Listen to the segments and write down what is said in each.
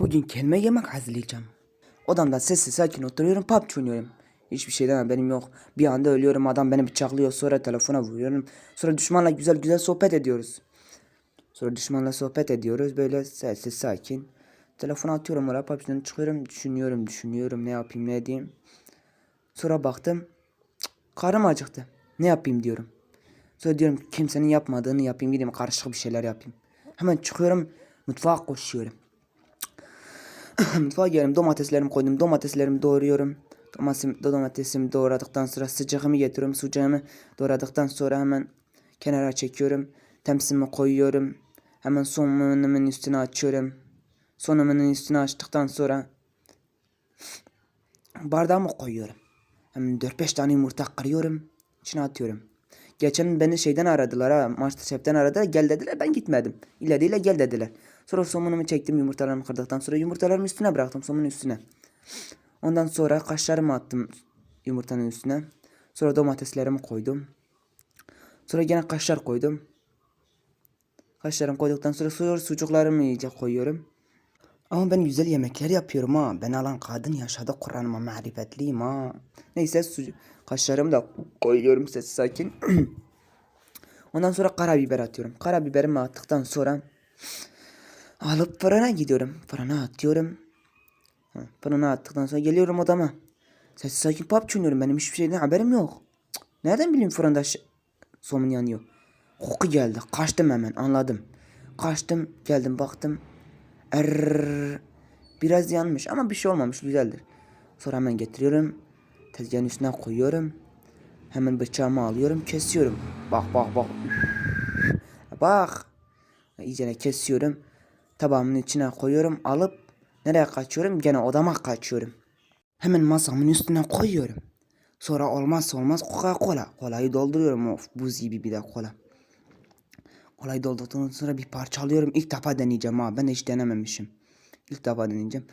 Bugün kelime yemek hazırlayacağım. Odamda sessiz sakin oturuyorum PUBG oynuyorum. Hiçbir şeyden haberim yok. Bir anda ölüyorum adam beni bıçaklıyor sonra telefona vuruyorum. Sonra düşmanla güzel güzel sohbet ediyoruz. Sonra düşmanla sohbet ediyoruz böyle sessiz sakin. Telefonu atıyorum oraya PUBG'den çıkıyorum düşünüyorum düşünüyorum ne yapayım ne edeyim. Sonra baktım cık, karnım acıktı. Ne yapayım diyorum. Sonra diyorum ki kimsenin yapmadığını yapayım gideyim karışık bir şeyler yapayım. Hemen çıkıyorum mutfağa koşuyorum. Mutfağa geldim domateslerimi koydum domateslerimi doğruyorum. Domatesim, domatesimi doğradıktan sonra sıcağımı getiriyorum sıcağımı doğradıktan sonra hemen kenara çekiyorum. Temsimi koyuyorum. Hemen somunumun üstüne açıyorum. Somunumun üstüne açtıktan sonra bardağımı koyuyorum. Hemen 4-5 tane yumurta kırıyorum. içine atıyorum. Geçen beni şeyden aradılar ha. Masterchef'ten aradılar. Gel dediler. Ben gitmedim. İleriyle gel dediler. Sonra somunumu çektim yumurtalarımı kırdıktan sonra yumurtalarımı üstüne bıraktım somunun üstüne. Ondan sonra kaşarımı attım yumurtanın üstüne. Sonra domateslerimi koydum. Sonra gene kaşar koydum. Kaşarımı koyduktan sonra sonra sucuklarımı iyice koyuyorum. Ama ben güzel yemekler yapıyorum ha. Ben alan kadın yaşadı Kur'an'ıma marifetliyim ha. Neyse sucuk kaşarımı da koyuyorum sessiz sakin. Ondan sonra karabiber atıyorum. Karabiberimi attıktan sonra alıp fırına gidiyorum. Fırına atıyorum. Fırına attıktan sonra geliyorum odama. Sessiz sakin pop oynuyorum. Benim hiçbir şeyden haberim yok. Nereden bileyim fırında somun yanıyor. Koku geldi. Kaçtım hemen anladım. Kaçtım geldim baktım. Errrr. Biraz yanmış ama bir şey olmamış güzeldir. Sonra hemen getiriyorum. Tezgahın üstüne koyuyorum. Hemen bıçağımı alıyorum kesiyorum. Bak bak bak. Bak. İyicene kesiyorum. Tabağımın içine koyuyorum. Alıp nereye kaçıyorum? Gene odama kaçıyorum. Hemen masamın üstüne koyuyorum. Sonra olmazsa olmaz Coca-Cola. Kolayı dolduruyorum. Of buz gibi bir de kola. Kolayı doldurduktan sonra bir parça alıyorum. İlk defa deneyeceğim ha. Ben hiç denememişim. İlk defa deneyeceğim.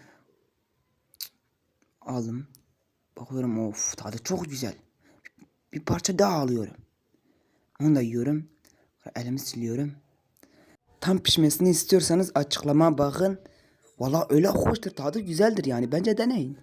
Aldım. Bakıyorum of tadı çok güzel. Bir parça daha alıyorum. Onu da yiyorum. Elimi siliyorum. Tam pişmesini istiyorsanız açıklama bakın. Valla öyle hoştur tadı güzeldir yani bence deneyin.